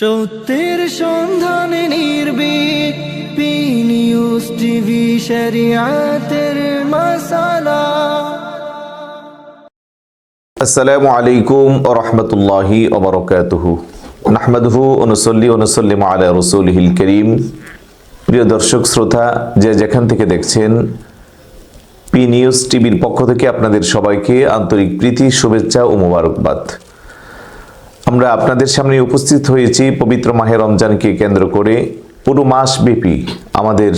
সত্যের সন্ধানে নির্ভীক নিউজ টিভি, শরিয়াতের মশালা আসসালামু আলাইকুম রহমতুল্লাহি ওবরকাতুহু। নাহমাদহু অনুসল্লি অনুসল্লিম আলা রসুলহিল করিম। প্রিয় দর্শক, শ্রোতা, যে যেখান থেকে দেখছেন, পি নিউজ টিভির পক্ষ থেকে আপনাদের সবাইকে আন্তরিক প্রীতি, শুভেচ্ছা ও মোবারকবাদ। আমরা আপনাদের সামনে উপস্থিত হয়েছি পবিত্র মাহে রমজানকে কেন্দ্র করে পুরো মাস ব্যাপী আমাদের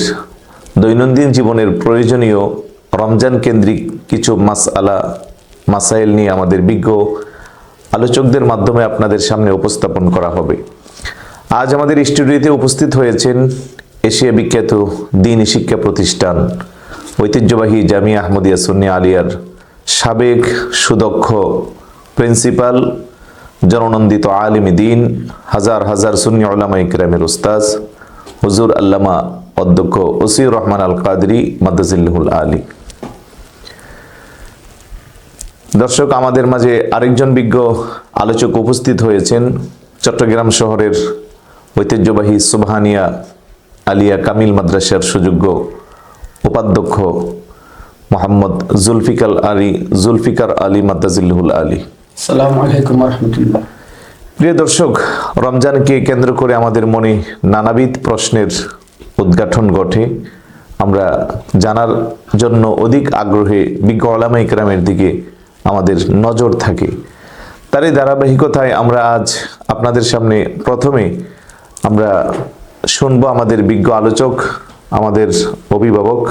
দৈনন্দিন জীবনের প্রয়োজনীয় রমজান কেন্দ্রিক কিছু মাস আলা মাসাইল নিয়ে আমাদের বিজ্ঞ আলোচকদের মাধ্যমে আপনাদের সামনে উপস্থাপন করা হবে। আজ আমাদের স্টুডিওতে উপস্থিত হয়েছেন এশিয়া বিখ্যাত দিনী শিক্ষা প্রতিষ্ঠান, ঐতিহ্যবাহী জামিয়া আহমদিয়া সুন্নি আলিয়ার সাবেক সুদক্ষ প্রিন্সিপাল জননন্দিত আলিম দিন, হাজার হাজার সুন্নি ওলামা ইকরামের উস্তাজ, হুজুর আল্লামা অধ্যক্ষ ওসিউর রহমান আল কাদরি মাদ্দাজিল্লাহুল আলী। দর্শক, আমাদের মাঝে আরেকজন বিজ্ঞ আলোচক উপস্থিত হয়েছেন, চট্টগ্রাম শহরের ঐতিহ্যবাহী সুবহানিয়া আলিয়া কামিল মাদ্রাসার সুযোগ্য উপাধ্যক্ষ মোহাম্মদ জুলফিকার আলী জুলফিকার আলী মাদ্দাজিল্লাহুল আলী। প্রিয় দর্শক, রমজানকে কেন্দ্র করে আমাদের মনে নানাবিধ প্রশ্নের উদ্ঘাটন ঘটে। আমরা জানার জন্য অধিক আগ্রহে বিজ্ঞ আলামা ইকরামের দিকে আমাদের নজর থাকে। তারই ধারাবাহিকতায় আমরা আজ আপনাদের সামনে প্রথমে আমরা শুনব আমাদের বিজ্ঞ আলোচক, আমাদের অভিভাবক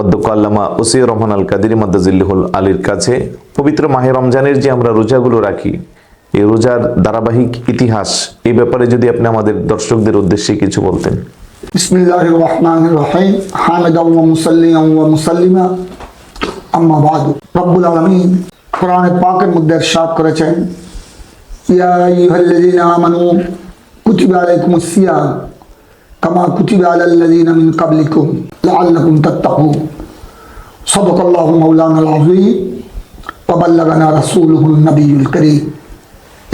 অধ্যক্ষ আল্লামা ওসিউর রহমান আল কাদির মাদ্দাজিল্লাহুল আলীর কাছে পবিত্র মাহে রমজানের যে আমরা রোজাগুলো রাখি, এই রোজার ধারাবাহিক ইতিহাস এই ব্যাপারে যদি আপনি আমাদের দর্শকদের উদ্দেশ্যে কিছু বলতেন। বিসমিল্লাহির রহমানির রহিম মুসাল্লিয়ান ওয়া মুসাল্লিমা। আম্মা বাদু। রব্বুল কোরআনে পাকের মধ্যে ইরশাদ করেছেন, ইয়া আমানু, কুতিবা আলাইকুমুস সিয়াম কামা কুতিবা আলাল্লাযীনা মিন ক্বাবলিকুম লাআল্লাকুম তাত্তাকুন। সাদাকাল্লাহু মাওলানাল আযীম ওয়া বাল্লাগানা রাসূলুহুন নবিয়ুল কারীম।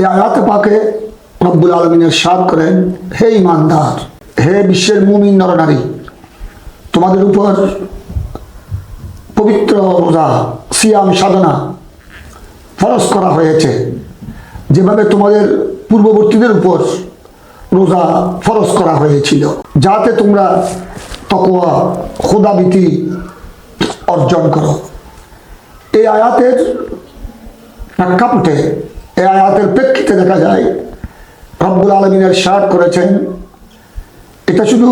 এই আয়াতে পাকে রব্বুল আলমিন সাদ করেন, হে ইমানদার হে বিশ্বের মুমিন নরনারী, তোমাদের উপর পবিত্র রোজা, সিয়াম, সাধনা ফরজ করা হয়েছে। যেভাবে তোমাদের পূর্ববর্তীদের উপর রোজা ফরজ করা হয়েছিল। যাতে তোমরা তকোয়া খোদাবিতি অর্জন করো। এই আয়াতের প্রেক্ষাপটে, এই আয়াতের প্রেক্ষিতে দেখা যায়, রব্বুল আলমিনের শার্ট করেছেন, এটা শুধু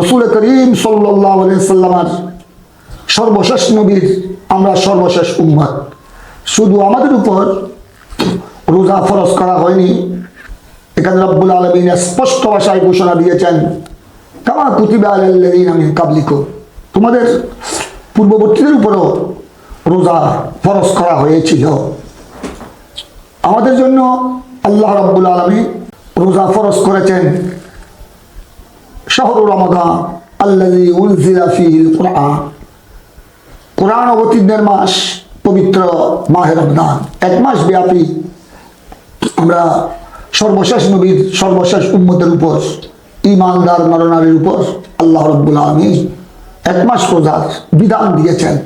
রসুল করিম সাল্লাহ সাল্লামার সর্বশেষ নবীর, আমরা সর্বশেষ উম্মত শুধু আমাদের উপর রোজা ফরজ করা হয়নি এখানে রব্বুল আলমিন স্পষ্ট ভাষায় ঘোষণা দিয়েছেন, কামা কুতিবা আলাল্লাযীন আমি কাবলিকো তোমাদের পূর্ববর্তীদের উপরও রোজা ফরজ করা হয়েছিল। আমাদের জন্য আল্লাহ রব্বুল আলমী রোজা ফরজ করেছেন। শহর রমাদান আল্লাহি উলজিলা ফিহিল কোরআন। কোরআন অবতীর্ণের মাস পবিত্র মাহে রমদান এক মাস ব্যাপী আমরা সর্বশেষ নবীর সর্বশেষ উম্মতের উপর ইমানদার নরনারীর উপর আল্লাহ রব্বুল আলমী এক মাস বিধান দিয়েছেন।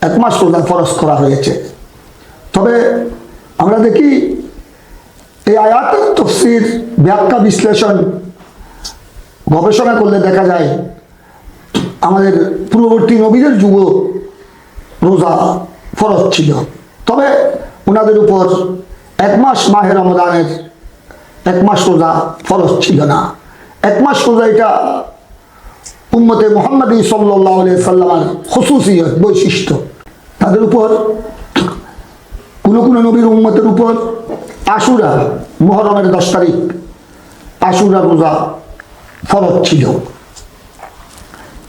এক মাস ফরজ করা হয়েছে। তবে আমরা দেখি এই আয়াতের তফসির ব্যাখ্যা বিশ্লেষণ গবেষণা করলে দেখা যায় আমাদের পূর্ববর্তী নবীদের যুগ রোজা ফরজ ছিল। তবে ওনাদের উপর এক মাস মাহের রমদানের এক মাস রোজা ফরজ ছিল না। এক মাস রোজা এটা উম্মতে মোহাম্মদ সাল্লাহ সাল্লামার খসুসিয়ত বৈশিষ্ট্য। তাদের উপর, কোনো কোনো নবীর উম্মতের উপর আশুরা মহরমের দশ তারিখ, আশুরা রোজা ফরজ ছিল।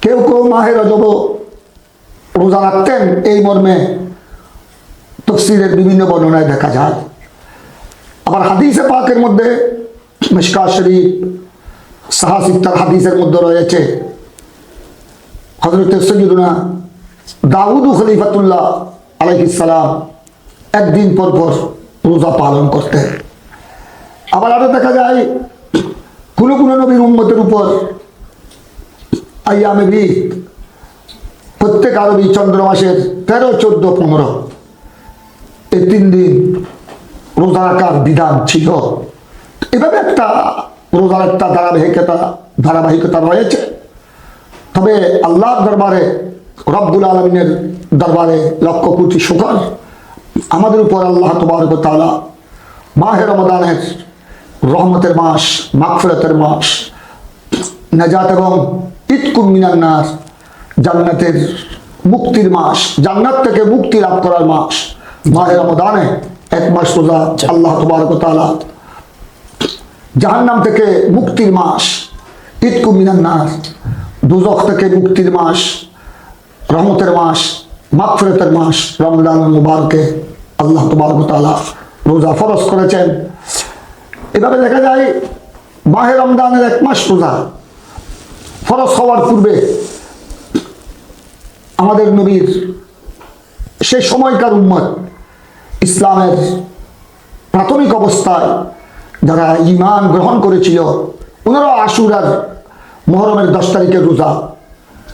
কেউ কেউ মাহের রজব রোজা রাখতেন, এই মর্মে তফসিরের বিভিন্ন বর্ণনায় দেখা যায়। আবার হাদিসে পাকের মধ্যে মিশকা শরীফ সাহাসিত্তার হাদিসের মধ্যে রয়েছে। হজরত সৈয়দুনা দাউদ খলিফাতুল্লাহ আলাইহিস সালাম একদিন পর পর রোজা পালন করতেন। আবার আরও দেখা যায়, কোনো কোনো নবীর উম্মতের উপর আইয়ামে বি প্রত্যেক আরবি চন্দ্র মাসের তেরো, চোদ্দ, পনেরো এই তিন দিন রোজা রাখার বিধান ছিল। এভাবে একটা রোজার একটা ধারাবাহিকতা ধারাবাহিকতা রয়েছে। তবে আল্লাহর দরবারে, রব্বুল আলমিনের দরবারে লক্ষ কোটি শুকর। আমাদের উপর আল্লাহ তবারক তালা মাহে রমদানের রহমতের মাস, মাগফিরাতের মাস, নাজাত এবং ইতকুম মিনান্নার জান্নাতের মুক্তির মাস, জান্নাত থেকে মুক্তি লাভ করার মাস মাহে রমদানে এক মাস রোজা আল্লাহ তালা জাহান্নাম থেকে মুক্তির মাস ইতকু মিনান্নার দুজক থেকে মুক্তির মাস, রহমতের মাস, মাগফিরাতের মাস, রমজান মুবারকে আল্লাহ তাআলা রোজা ফরজ করেছেন। এভাবে দেখা যায়, মাহে রমজানের এক মাস রোজা ফরজ হওয়ার পূর্বে আমাদের নবীর সেই সময়কার উম্মত ইসলামের প্রাথমিক অবস্থায় যারা ইমান গ্রহণ করেছিল ওনারা আশুরার মহরমের দশ তারিখের রোজা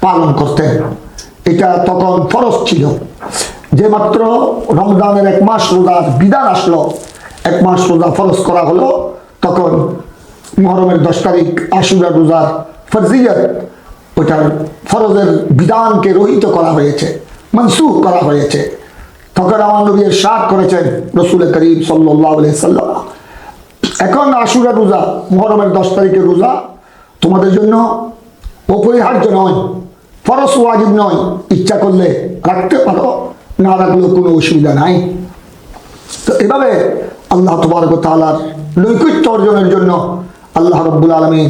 পালন করতেন। এটা তখন ফরজ ছিল। যে মাত্র রমজানের এক মাস রোজার বিধান আসলো, এক মাস রোজা ফরজ করা হলো, তখন মহরমের দশ তারিখ আশুরার রোজার ফরজিয়ত ওটার ফরজের বিধানকে রহিত করা হয়েছে, মনসুখ করা হয়েছে। তখন আমার করেছেন রসুল করিম সাল্লাম। এখন আশুরা রোজা, মহরমের দশ তারিখের রোজা, তোমাদের জন্য অপরিহার্য নয় ফরস ওয়াজিব নয়। ইচ্ছা করলে রাখতে পারো, না রাখলেও কোনো অসুবিধা নাই। তো এভাবে আল্লাহ তবরক তালার নৈকট্য অর্জনের জন্য আল্লাহ রব্বুল আলমী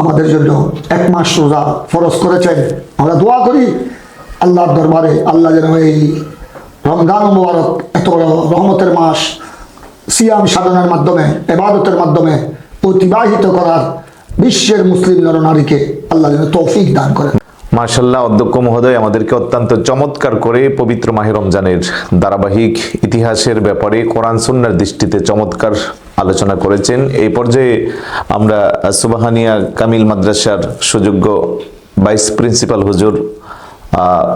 আমাদের জন্য এক মাস রোজা ফরজ করেছেন। আমরা দোয়া করি, আল্লাহর দরবারে আল্লাহ যেন এই রমজান মুবারক, এত রহমতের মাস, সিয়াম সাধনার মাধ্যমে, এবাদতের মাধ্যমে অতিবাহিত করার বিশ্বের মুসলিম নরনারীকে আল্লাহ যেন তৌফিক দান করেন। মার্শাল্লাহ অধ্যক্ষ মহোদয়, আমাদেরকে অত্যন্ত চমৎকার করে পবিত্র মাহে রমজানের ধারাবাহিক ইতিহাসের ব্যাপারে কোরআন সুন্নার দৃষ্টিতে চমৎকার আলোচনা করেছেন। এই পর্যায়ে আমরা সুবাহানিয়া কামিল মাদ্রাসার সুযোগ্য ভাইস প্রিন্সিপাল হুজুর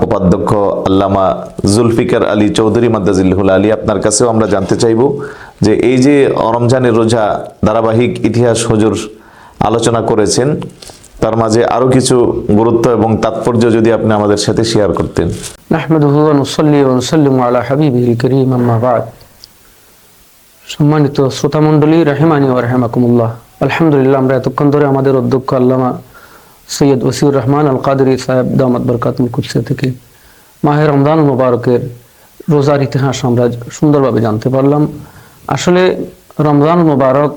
উপাধ্যক্ষ আল্লামা জুলফিকার আলী চৌধুরী মাদ্দাজিল্লুল আলী আপনার কাছেও আমরা জানতে চাইব যে এই যে রমজানের রোজা ধারাবাহিক ইতিহাস হজুর আলোচনা করেছেন, তার মাঝে আরও কিছু গুরুত্ব এবং তাৎপর্য যদি আপনি আমাদের সাথে শেয়ার করতেন। সম্মানিত শ্রোতামণ্ডলী, রাহেমানি ও রাহেমাকুমুল্লাহ, আলহামদুলিল্লাহ আমরা এতক্ষণ ধরে আমাদের অধ্যক্ষ আল্লামা সৈয়দ ওসিউর রহমান আল কাদরি সাহেব দামাত বরকাতুল কুৎসে থেকে। মাহের রমজান মুবারকের রোজার ইতিহাস আমরা সুন্দরভাবে জানতে পারলাম। আসলে রমজান মুবারক,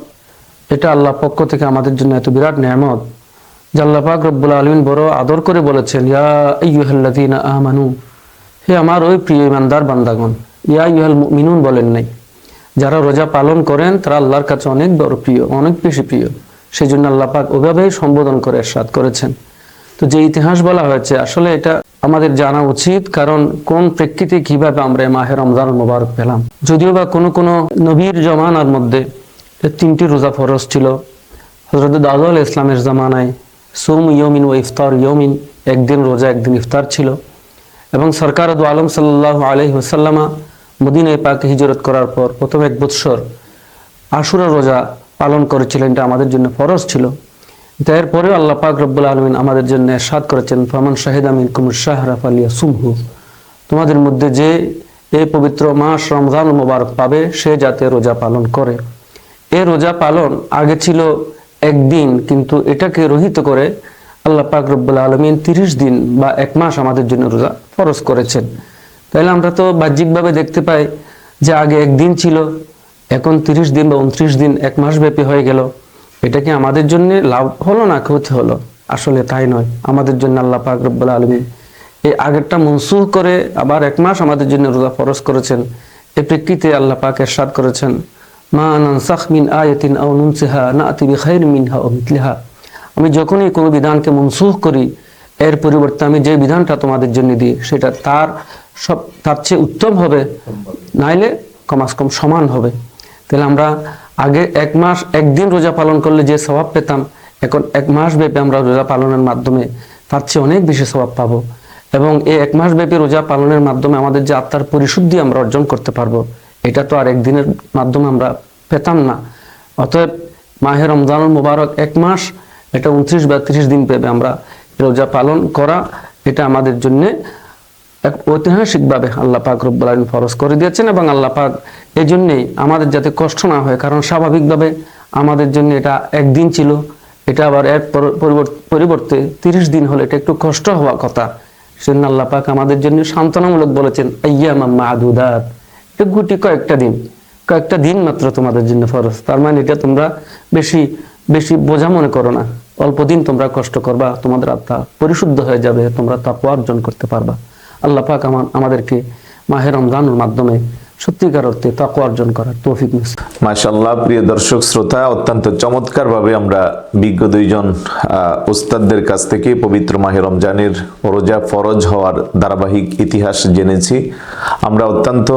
এটা আল্লাহ পক্ষ থেকে আমাদের জন্য এত বিরাট নিয়ামত, যে আল্লাহ পাক রব্বুল আলমিন বড় আদর করে বলেছেন, ইয়া আইয়ুহাল্লাযীনা আমানু, হে আমার ওই প্রিয় ইমানদার বান্দাগণ, ইয়া ইউহাল মিনুন বলেন নাই, যারা রোজা পালন করেন তারা আল্লাহর কাছে অনেক বড় প্রিয়, অনেক বেশি প্রিয়। সেই জন্য আল্লাহ পাক ওভাবেই সম্বোধন করে এরশাদ করেছেন। তো যে ইতিহাস বলা হয়েছে, আসলে এটা আমাদের জানা উচিত, কারণ কোন প্রেক্ষিতে কীভাবে আমরা মাহের রমজান মোবারক পেলাম। যদিও বা কোনো কোনো নবীর জমানার মধ্যে তিনটি রোজা ফরজ ছিল। হজরত দাদু আল ইসলামের জামানায় সোম ইয়মিন ও ইফতার ইয়মিন একদিন রোজা, একদিন ইফতার ছিল। এবং সরকার দু আলম সাল্লাহ আলহি ওসাল্লামা মদিনায় পাকে হিজরত করার পর প্রথম এক বৎসর আশুরা রোজা পালন করেছিলেন, এটা আমাদের জন্য ফরজ ছিল। তো এরপরেও আল্লাহ পাক রব্বুল আলমিন আমাদের জন্য সাদ করেছেন, ফামান শাহিদ আমিন কুমুর শাহরাফ আলিয়া সুমহু তোমাদের মধ্যে যে এই পবিত্র মাস রমজান মোবারক পাবে, সে যাতে রোজা পালন করে। এ রোজা পালন আগে ছিল একদিন, কিন্তু এটাকে রহিত করে আল্লাহ পাক রব্বুল আলমিন তিরিশ দিন বা এক মাস আমাদের জন্য রোজা ফরজ করেছেন। তাহলে আমরা তো বাহ্যিকভাবে দেখতে পাই যে আগে একদিন ছিল এখন তিরিশ দিন বা উনত্রিশ দিন, এক মাস ব্যাপী হয়ে গেল। এটা কি আমাদের জন্য লাভ হলো না ক্ষতি হলো? আসলে তাই নয়। আমাদের জন্য আল্লাহ পাক রব্বুল আলমিন এই আগেরটা মনসুখ করে আবার এক মাস আমাদের জন্য রোজা ফরজ করেছেন। এ প্রেক্ষিতে আল্লাহ পাক এরশাদ করেছেন, মা মিন মিথলিহা। আমি যখনই কোনো বিধানকে মনসুখ করি, এর পরিবর্তে আমি যে বিধানটা তোমাদের জন্য দিই, সেটা তার সব, তার চেয়ে উত্তম হবে, নাইলে কমাস কম সমান হবে। তাহলে আমরা আগে এক মাস, একদিন রোজা পালন করলে যে স্বভাব পেতাম, এখন এক মাস ব্যাপী আমরা রোজা পালনের মাধ্যমে তার চেয়ে অনেক বেশি স্বভাব পাবো। এবং এই এক মাস ব্যাপী রোজা পালনের মাধ্যমে আমাদের যে আত্মার পরিশুদ্ধি আমরা অর্জন করতে পারব, এটা তো আর একদিনের মাধ্যমে আমরা পেতাম না। অতএব মাহের রমজানুল মুবারক এক মাস, এটা উনত্রিশ বা ত্রিশ দিন পেবে আমরা রোজা পালন করা, এটা আমাদের জন্যে এক ঐতিহাসিকভাবে আল্লাহ পাক রব্বুল আলামিন ফরজ করে দিয়েছেন এবং আল্লাহ পাক এই জন্যেই আমাদের যাতে কষ্ট না হয়, কারণ স্বাভাবিকভাবে আমাদের জন্য এটা একদিন ছিল, এটা আবার এর পরিবর্ত- তিরিশ দিন হলে, এটা একটু কষ্ট হওয়া কথা। সেজন্য আল্লাহ পাক আমাদের জন্য সান্ত্বনামূলক বলেছেন আইয়াম মাদুদাত এটা গুটি কয়েকটা দিন। কয়েকটা দিন মাত্র তোমাদের জন্য ফরজ, তার মানে এটা তোমরা বেশি বেশি বোঝা মনে করো না। অল্প দিন তোমরা কষ্ট করবা, তোমাদের আত্মা পরিশুদ্ধ হয়ে যাবে, তোমরা তাকওয়া অর্জন করতে পারবা। আল্লাহ পাক আমা- আমাদেরকে মাহে রমজানের মাধ্যমে সত্যিকার অর্থে তাকওয়া অর্জন করার তৌফিক নসিব মাশাল্লাহ প্রিয় দর্শক, শ্রোতা, অত্যন্ত চমৎকার ভাবে আমরা বিজ্ঞ দুইজন উস্তাদদের কাছ থেকে পবিত্র মাহে রমজানের রোজা ফরজ হওয়ার ধারাবাহিক ইতিহাস জেনেছি। আমরা অত্যন্ত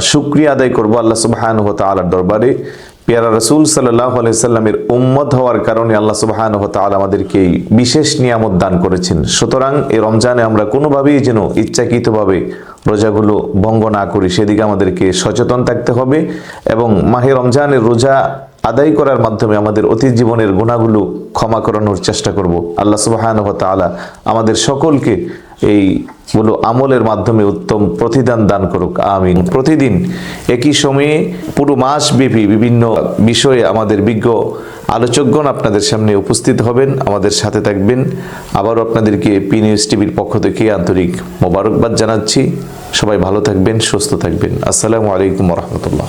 সুক্রিয়া আদায় করব আল্লাহ সুবাহান তালার দরবারে। পেয়ারা রসুল সাল্লাহ আলাইসাল্লামের উম্মত হওয়ার কারণে আল্লাহ সুবাহান হতাল আমাদেরকে বিশেষ নিয়ামত দান করেছেন। সুতরাং এই রমজানে আমরা কোনোভাবেই যেন ইচ্ছাকৃতভাবে রোজাগুলো ভঙ্গ না করি, সেদিকে আমাদেরকে সচেতন থাকতে হবে এবং মাহে রমজানের রোজা আদায় করার মাধ্যমে আমাদের অতীত জীবনের গুণাগুলো ক্ষমা করানোর চেষ্টা করব। আল্লাহ সুবাহান তালা আমাদের সকলকে এই গুলো আমলের মাধ্যমে উত্তম প্রতিদান দান করুক, আমিন। প্রতিদিন একই সময়ে পুরো মাস ব্যাপী বিভিন্ন বিষয়ে আমাদের বিজ্ঞ আলোচকগণ আপনাদের সামনে উপস্থিত হবেন, আমাদের সাথে থাকবেন। আবারও আপনাদেরকে পি নিউজ টিভির পক্ষ থেকে আন্তরিক মোবারকবাদ জানাচ্ছি। সবাই ভালো থাকবেন, সুস্থ থাকবেন। আসসালামু আলাইকুম রহমতুল্লাহ।